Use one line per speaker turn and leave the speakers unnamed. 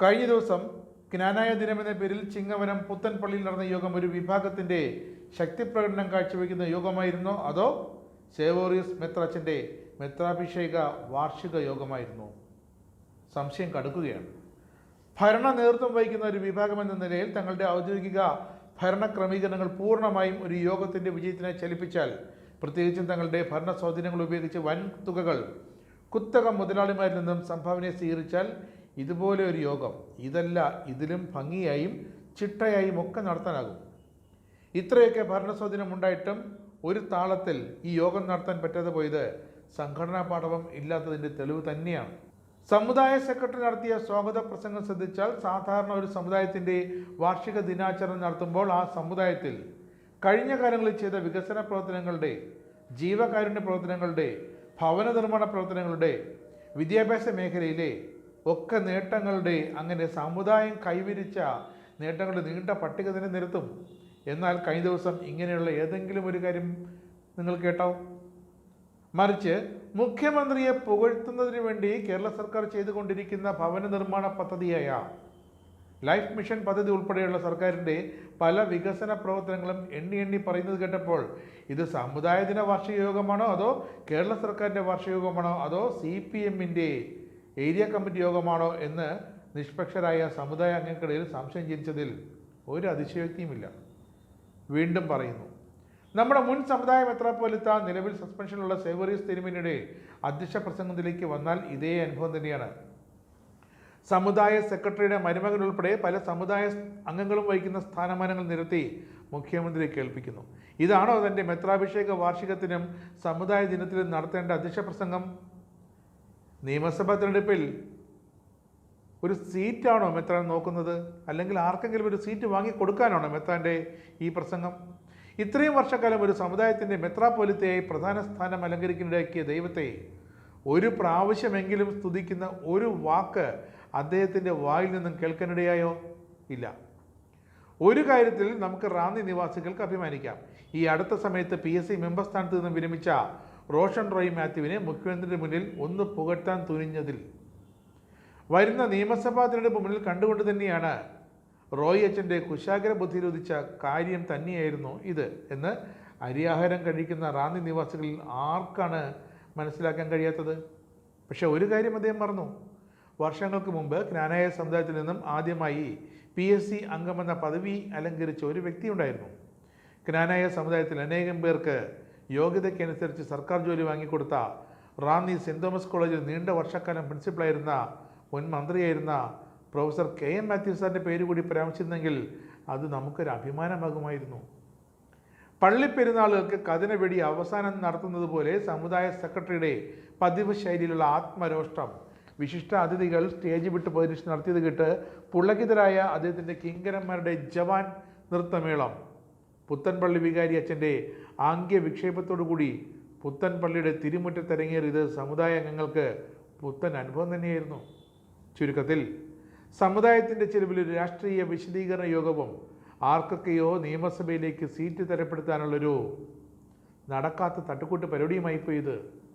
കഴിഞ്ഞ ദിവസം ജ്ഞാനായ എന്ന പേരിൽ ചിങ്ങവനം പുത്തൻപള്ളിയിൽ നടന്ന യോഗം ഒരു വിഭാഗത്തിന്റെ ശക്തിപ്രകടനം കാഴ്ചവെക്കുന്ന യോഗമായിരുന്നോ. അതോ സേവോറിയസ് മെത്രാച്ചന്റെ മെത്രാഭിഷേക വാർഷിക യോഗമായിരുന്നു. സംശയം കടുക്കുകയാണ്. ഭരണ നേതൃത്വം വഹിക്കുന്ന ഒരു വിഭാഗം എന്ന നിലയിൽ തങ്ങളുടെ ഔദ്യോഗിക ഭരണ ക്രമീകരണങ്ങൾ പൂർണമായും ഒരു യോഗത്തിന്റെ വിജയത്തിനെ ചലിപ്പിച്ചാൽ പ്രത്യേകിച്ചും തങ്ങളുടെ ഭരണ സ്വാധീനങ്ങൾ ഉപയോഗിച്ച് വൻ തുകകൾ കുത്തക മുതലാളിമാരിൽ നിന്നും സംഭാവനയെ സ്വീകരിച്ചാൽ ഇതുപോലെ ഒരു യോഗം ഇതല്ല ഇതിലും ഭംഗിയായും ചിട്ടയായും ഒക്കെ നടത്താനാകും. ഇത്രയൊക്കെ ഭരണസ്വാധീനം ഉണ്ടായിട്ടും ഒരു താളത്തിൽ ഈ യോഗം നടത്താൻ പറ്റാതെ പോയത് സംഘടനാ പാഠവം ഇല്ലാത്തതിന്റെ തെളിവ് തന്നെയാണ്. സമുദായ സെക്രട്ടറി നടത്തിയ സ്വാഗത പ്രസംഗം ശ്രദ്ധിച്ചാൽ സാധാരണ ഒരു സമുദായത്തിന്റെ വാർഷിക ദിനാചരണം നടത്തുമ്പോൾ ആ സമുദായത്തിൽ കഴിഞ്ഞ കാലങ്ങളിൽ ചെയ്ത വികസന പ്രവർത്തനങ്ങളുടെ ജീവകാരുണ്യ പ്രവർത്തനങ്ങളുടെ ഭവന നിർമ്മാണ പ്രവർത്തനങ്ങളുടെ വിദ്യാഭ്യാസ മേഖലയിലെ ഒക്കെ നേട്ടങ്ങളുടെ അങ്ങനെ സമുദായം കൈവരിച്ച നേട്ടങ്ങളുടെ നീണ്ട പട്ടിക തന്നെ നിരത്തും. എന്നാൽ കഴിഞ്ഞ ദിവസം ഇങ്ങനെയുള്ള ഏതെങ്കിലും ഒരു കാര്യം നിങ്ങൾ കേട്ടോ? മറിച്ച് മുഖ്യമന്ത്രിയെ പുകഴ്ത്തുന്നതിന് വേണ്ടി കേരള സർക്കാർ ചെയ്തുകൊണ്ടിരിക്കുന്ന ഭവന നിർമ്മാണ പദ്ധതിയായ ലൈഫ് മിഷൻ പദ്ധതി ഉൾപ്പെടെയുള്ള സർക്കാരിന്റെ പല വികസന പ്രവർത്തനങ്ങളും എണ്ണി എണ്ണി പറയുന്നത് കേട്ടപ്പോൾ ഇത് സമുദായ ദിന വാർഷിക യോഗമാണോ അതോ കേരള സർക്കാരിന്റെ വാർഷിക യോഗമാണോ അതോ സി പി എമ്മിന്റെ ഏരിയ കമ്മിറ്റി യോഗമാണോ എന്ന് നിഷ്പക്ഷരായ സമുദായ അംഗങ്ങൾക്കിടയിൽ സംശയം ജനിച്ചതിൽ ഒരു അതിശയോക്തിയുമില്ല. വീണ്ടും പറയുന്നു നമ്മുടെ മുൻ സമുദായ മെത്രാപ്പോലിത്ത നിലവിൽ സസ്പെൻഷനിലുള്ള സേവറീസ് തിരുമേനിയുടെ അധ്യക്ഷ പ്രസംഗത്തിലേക്ക് വന്നാൽ ഇതേ അനുഭവം തന്നെയാണ്. സമുദായ സെക്രട്ടറിയുടെ മരുമകൻ ഉൾപ്പെടെ പല സമുദായ അംഗങ്ങളും വഹിക്കുന്ന സ്ഥാനമാനങ്ങൾ നിരത്തി മുഖ്യമന്ത്രി കേൾപ്പിക്കുന്നു. ഇതാണോ തന്റെ മെത്രാഭിഷേക വാർഷികത്തിനും സമുദായ ദിനത്തിലും നടത്തേണ്ട അധ്യക്ഷ പ്രസംഗം? നിയമസഭാ തിരഞ്ഞെടുപ്പിൽ ഒരു സീറ്റാണോ മെത്രാൻ നോക്കുന്നത്? അല്ലെങ്കിൽ ആർക്കെങ്കിലും ഒരു സീറ്റ് വാങ്ങി കൊടുക്കാനാണോ മെത്രാന്റെ ഈ പ്രസംഗം? ഇത്രയും വർഷക്കാലം ഒരു സമുദായത്തിന്റെ മെത്രാപ്പൊലിത്തയായി പ്രധാന സ്ഥാനം അലങ്കരിക്കാനിടയാക്കിയ ദൈവത്തെ ഒരു പ്രാവശ്യമെങ്കിലും സ്തുതിക്കുന്ന ഒരു വാക്ക് അദ്ദേഹത്തിന്റെ വായിൽ നിന്നും കേൾക്കാനിടയായോ? ഇല്ല. ഒരു കാര്യത്തിൽ നമുക്ക് റാന്നി നിവാസികൾക്ക് അഭിമാനിക്കാം. ഈ അടുത്ത സമയത്ത് പി എസ് സി മെമ്പർ സ്ഥാനത്ത് നിന്നും വിരമിച്ച റോഷൻ റോയ് മാത്യുവിനെ മുഖ്യമന്ത്രിയുടെ മുന്നിൽ ഒന്ന് പുകഴ്ത്താൻ തുനിഞ്ഞതിൽ. വരുന്ന നിയമസഭാ തിരഞ്ഞെടുപ്പ് മുന്നിൽ കണ്ടുകൊണ്ട് തന്നെയാണ് റോയ് അച്ഛന്റെ കുശാഗ്ര ബുദ്ധിയിൽ ഉദിച്ച കാര്യം തന്നെയായിരുന്നു ഇത് എന്ന് അരിയാഹാരം കഴിക്കുന്ന റാന്നി നിവാസികളിൽ ആർക്കാണ് മനസ്സിലാക്കാൻ കഴിയാത്തത്? പക്ഷേ ഒരു കാര്യം അദ്ദേഹം മറന്നു. വർഷങ്ങൾക്ക് മുമ്പ് ജ്ഞാനായ സമുദായത്തിൽ നിന്നും ആദ്യമായി പി എസ് സി അംഗമെന്ന പദവി അലങ്കരിച്ച ഒരു വ്യക്തിയുണ്ടായിരുന്നു. ജ്ഞാനായ സമുദായത്തിൽ അനേകം പേർക്ക് യോഗ്യതയ്ക്കനുസരിച്ച് സർക്കാർ ജോലി വാങ്ങിക്കൊടുത്ത റാന്നി സെന്റ് തോമസ് കോളേജിൽ നീണ്ട വർഷക്കാലം പ്രിൻസിപ്പളായിരുന്ന മുൻ മന്ത്രിയായിരുന്ന പ്രൊഫസർ കെ എം മാത്യു സാറിന്റെ പേര് കൂടി പരാമർശിച്ചിരുന്നെങ്കിൽ അത് നമുക്കൊരു അഭിമാനമാകുമായിരുന്നു. പള്ളിപ്പെരുന്നാളുകൾക്ക് കഥനവെടി വെടി അവസാനം നടത്തുന്നത് പോലെ സമുദായ സെക്രട്ടറിയുടെ പതിവ് ശൈലിയിലുള്ള ആത്മരോഷ്ടം വിശിഷ്ട അതിഥികൾ സ്റ്റേജ് വിട്ട് പരീക്ഷ നടത്തിയത് കേട്ട് പുള്ളകിതരായ അദ്ദേഹത്തിന്റെ കിങ്കരന്മാരുടെ ജവാൻ നൃത്തമേളം. പുത്തൻപള്ളി വികാരി അച്ഛന്റെ ആംഗ്യ വിക്ഷേപത്തോടുകൂടി പുത്തൻപള്ളിയുടെ തിരുമുറ്റത്തിറങ്ങിയത് സമുദായ അംഗങ്ങൾക്ക് പുത്തൻ അനുഭവം തന്നെയായിരുന്നു. ചുരുക്കത്തിൽ സമുദായത്തിന്റെ ചെലവിൽ ഒരു രാഷ്ട്രീയ വിശദീകരണ യോഗവും ആർക്കൊക്കെയോ നിയമസഭയിലേക്ക് സീറ്റ് തരപ്പെടുത്താനുള്ളൊരു നടക്കാത്ത തട്ടുകൂട്ട് പരിപാടിയുമായി പോയത്